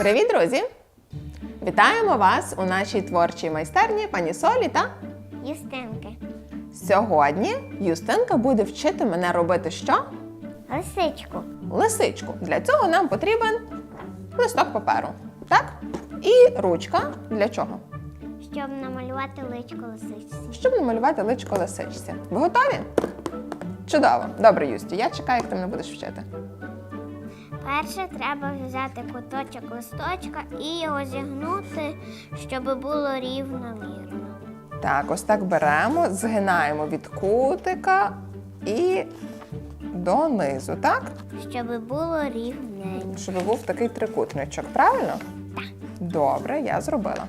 Привіт, друзі! Вітаємо вас у нашій творчій майстерні пані Солі та Юстинки. сьогодні Юстинка буде вчити мене робити що? Лисичку. Лисичку. Для цього нам потрібен листок паперу. Так? І ручка. Для чого? Щоб намалювати личко лисичці. Щоб намалювати личко лисичці. Ви готові? Чудово. Добре, Юсті, я чекаю, як ти мене будеш вчити. Перше треба взяти куточок листочка і його зігнути, щоб було рівномірно. Так, ось так беремо, згинаємо від кутика і донизу, так? Щоб було рівненько. Щоб був такий трикутничок, правильно? Так. Добре, я зробила.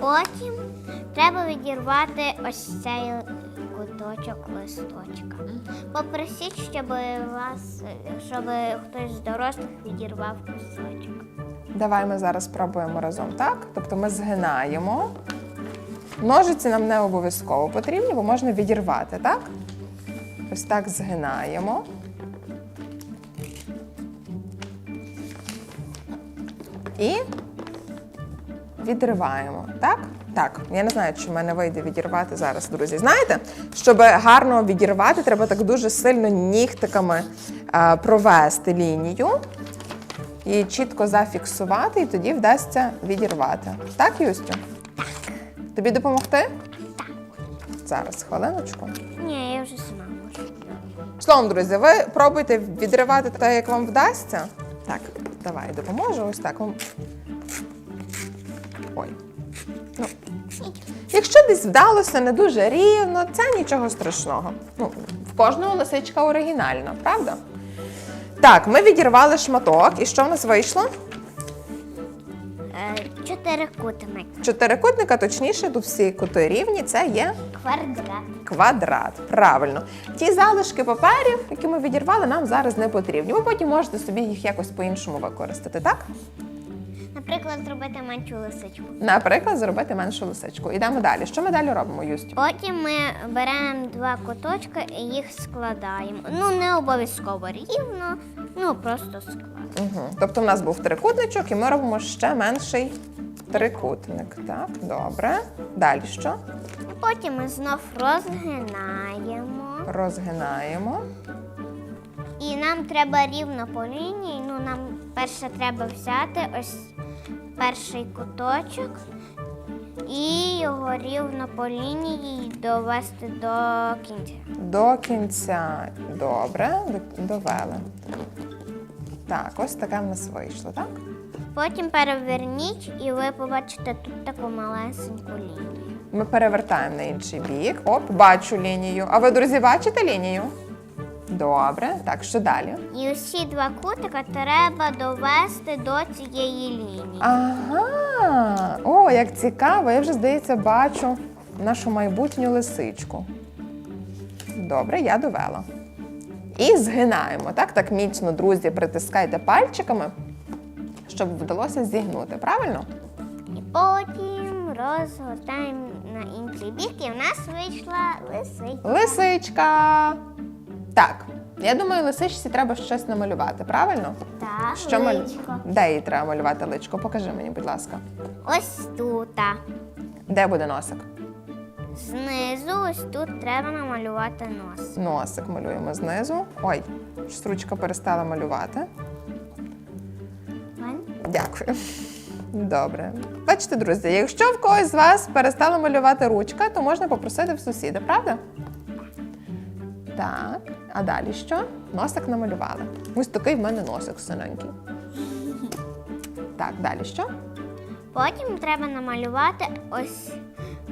Потім треба відірвати ось цей куточок листочка. Попросіть, щоб вас, щоб хтось з дорослих відірвав кусочок. Давай ми зараз спробуємо разом, так? Тобто ми згинаємо. Ножиці нам не обов'язково потрібні, бо можна відірвати, так? Ось так згинаємо. І відриваємо, так? Так, я не знаю, чи в мене вийде відірвати зараз, друзі. Знаєте, щоб гарно відірвати, треба так дуже сильно нігтиками е, провести лінію і чітко зафіксувати, і тоді вдасться відірвати. Так, Юстю? Тобі допомогти? Так. Зараз, хвилиночку. Ні, я вже сама можу. Словом, друзі, ви пробуйте відривати те, як вам вдасться. Так, давай допоможу. Ось так вам. Якщо десь вдалося не дуже рівно, це нічого страшного. Ну, в кожного лисичка оригінальна, правда? Так, ми відірвали шматок, і що в нас вийшло? Е, Чотирикутник. Чотирикутника, точніше, тут всі кути рівні, це є Квадрат. квадрат. Правильно. Ті залишки паперів, які ми відірвали, нам зараз не потрібні. Ви потім можете собі їх якось по-іншому використати, так? Наприклад, зробити меншу лисичку. Наприклад, зробити меншу лисичку. Ідемо далі. Що ми далі робимо, Юстю? Потім ми беремо два куточки і їх складаємо. Ну, не обов'язково рівно, ну просто складаємо. Угу. Тобто в нас був трикутничок, і ми робимо ще менший трикутник. Так, добре. Далі що? Потім ми знов розгинаємо. Розгинаємо. І нам треба рівно по лінії. Ну, нам перше треба взяти ось перший куточок і його рівно по лінії довести до кінця. До кінця. Добре, довели. Так, ось таке в нас вийшло, так? Потім переверніть, і ви побачите тут таку малесеньку лінію. Ми перевертаємо на інший бік. Оп, бачу лінію. А ви, друзі, бачите лінію? Добре. Так, що далі? І усі два кутика треба довести до цієї лінії. Ага. О, як цікаво, я вже, здається, бачу нашу майбутню лисичку. Добре, я довела. І згинаємо. Так, так міцно, друзі, притискайте пальчиками, щоб вдалося зігнути. Правильно? І потім розгортаємо на інший бік, і в нас вийшла лисичка. Лисичка. Так, я думаю, лисичці треба щось намалювати, правильно? Так, Що малю- личко. Де їй треба малювати личко? Покажи мені, будь ласка. Ось тут. Де буде носик? Знизу ось тут треба намалювати нос. Носик малюємо знизу. Ой, щось ручка перестала малювати. Дякую. Добре. Бачите, друзі, якщо в когось з вас перестала малювати ручка, то можна попросити в сусіда, правда? Так, а далі що? Носик намалювали. Ось такий в мене носик синенький. Так, далі що? Потім треба намалювати ось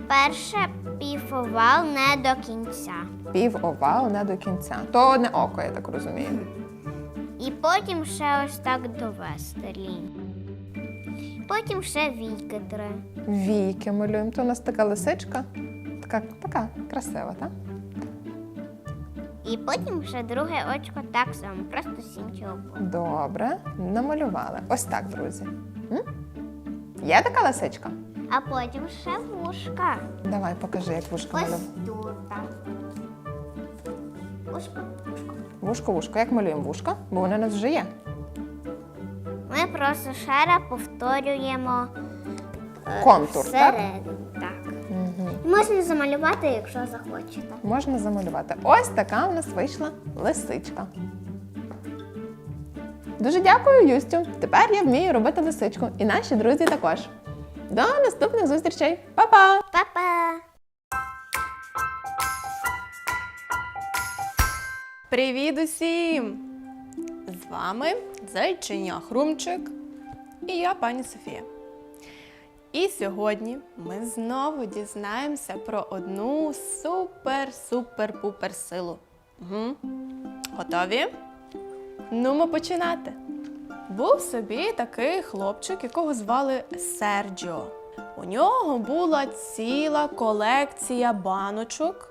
перше півовал не до кінця. Пів овал не до кінця. То одне око, я так розумію. І потім ще ось так довести лінію. Потім ще війки три. Віки малюємо. То у нас така лисичка. Така, така красива, так? І потім ще друге очко так само, просто боку. Добре, намалювали. Ось так, друзі. М? Є така лисичка? А потім ще вушка. Давай, покажи, як вушко Ось малюємо. тут. так. Вушко, вушко. Вушко. Як малюємо вушко? Бо вони у нас вже є. Ми просто ще раз повторюємо е, Контур, так? всередину. Можна замалювати, якщо захочете. Можна замалювати. Ось така у нас вийшла лисичка. Дуже дякую, Юстю. Тепер я вмію робити лисичку. І наші друзі також. До наступних зустрічей. Па-па! Па-па! Привіт усім! З вами Зайчиня Хрумчик і я, пані Софія. І сьогодні ми знову дізнаємося про одну супер-супер-пупер силу. Угу. Готові? Нумо починати. Був собі такий хлопчик, якого звали Серджіо. У нього була ціла колекція баночок,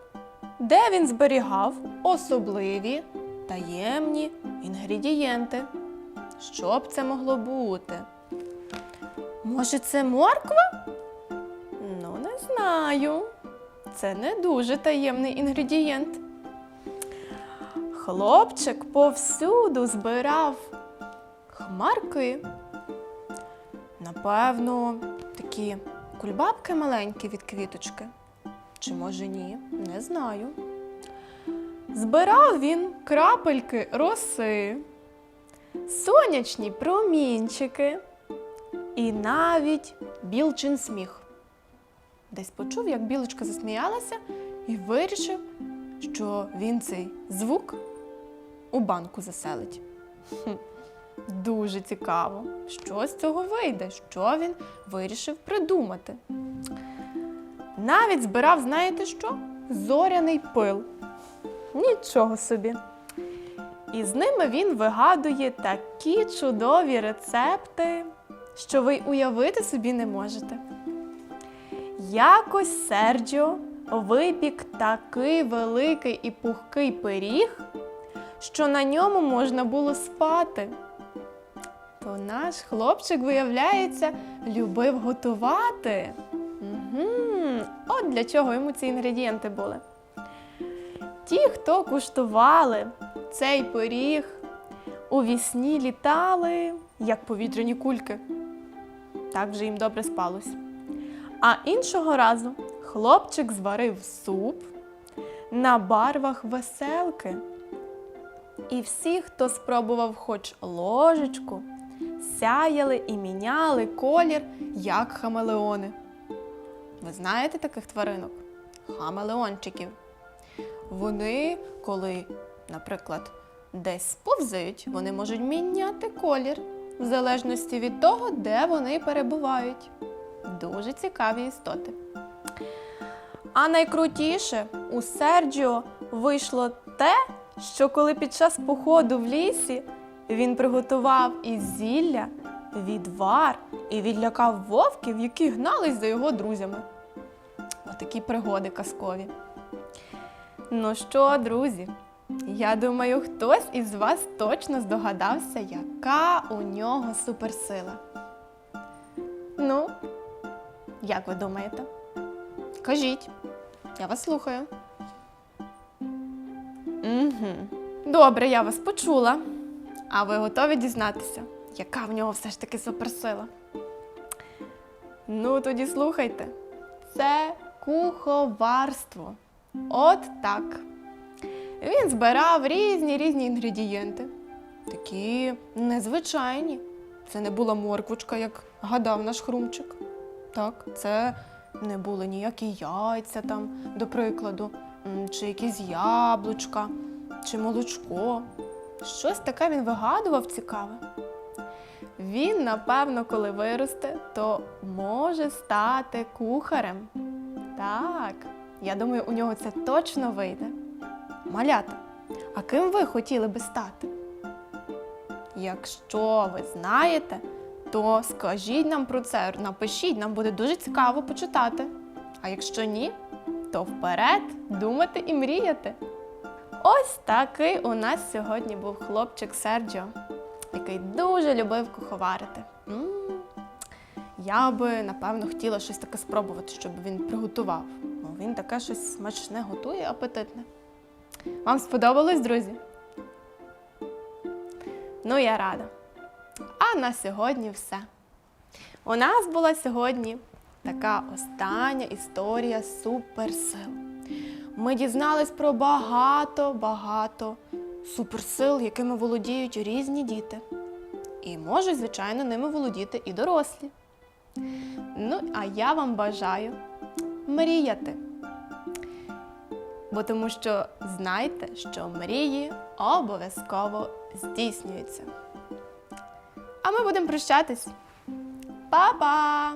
де він зберігав особливі таємні інгредієнти. Що б це могло бути? Може, це морква? Ну, не знаю. Це не дуже таємний інгредієнт. Хлопчик повсюду збирав хмарки. Напевно, такі кульбабки маленькі від квіточки. Чи може ні? Не знаю. Збирав він крапельки роси, сонячні промінчики і навіть білчин сміх. Десь почув, як білочка засміялася, і вирішив, що він цей звук у банку заселить. Хм, Дуже цікаво, що з цього вийде, що він вирішив придумати. Навіть збирав, знаєте що? Зоряний пил. Нічого собі. І з ними він вигадує такі чудові рецепти, що ви уявити собі не можете. Якось Серджіо випік такий великий і пухкий пиріг, що на ньому можна було спати. То наш хлопчик, виявляється, любив готувати. Угу. От для чого йому ці інгредієнти були. Ті, хто куштували цей пиріг, у вісні літали, як повітряні кульки. Так вже їм добре спалось. А іншого разу хлопчик зварив суп на барвах веселки. І всі, хто спробував хоч ложечку, сяяли і міняли колір, як хамелеони. Ви знаєте таких тваринок? Хамелеончиків. Вони, коли, наприклад, десь сповзають, вони можуть міняти колір в залежності від того, де вони перебувають. Дуже цікаві істоти. А найкрутіше у Серджіо вийшло те, що коли під час походу в лісі він приготував із зілля, відвар і відлякав вовків, які гнались за його друзями. Отакі пригоди казкові. Ну що, друзі, я думаю, хтось із вас точно здогадався, яка у нього суперсила. Ну, як ви думаєте? Кажіть, я вас слухаю. Угу. Добре, я вас почула. А ви готові дізнатися, яка в нього все ж таки суперсила? Ну, тоді слухайте. Це куховарство. От так. Він збирав різні різні інгредієнти. Такі незвичайні. Це не була морквочка, як гадав наш хрумчик. Так, це не були ніякі яйця там, до прикладу, чи якісь яблучка, чи молочко. Щось таке він вигадував цікаве. Він, напевно, коли виросте, то може стати кухарем. Так, я думаю, у нього це точно вийде. Малята, а ким ви хотіли би стати? Якщо ви знаєте, то скажіть нам про це, напишіть, нам буде дуже цікаво почитати. А якщо ні, то вперед думати і мріяти. Ось такий у нас сьогодні був хлопчик Серджіо, який дуже любив куховарити. М, Я би, напевно, хотіла щось таке спробувати, щоб він приготував. Він таке щось смачне готує, апетитне. Вам сподобалось, друзі? Ну, я рада. А на сьогодні все. У нас була сьогодні така остання історія суперсил. Ми дізнались про багато-багато суперсил, якими володіють різні діти. І можуть, звичайно, ними володіти і дорослі. Ну, а я вам бажаю мріяти. Бо тому що знайте, що мрії обов'язково здійснюються. А ми будемо прощатись. Па-па!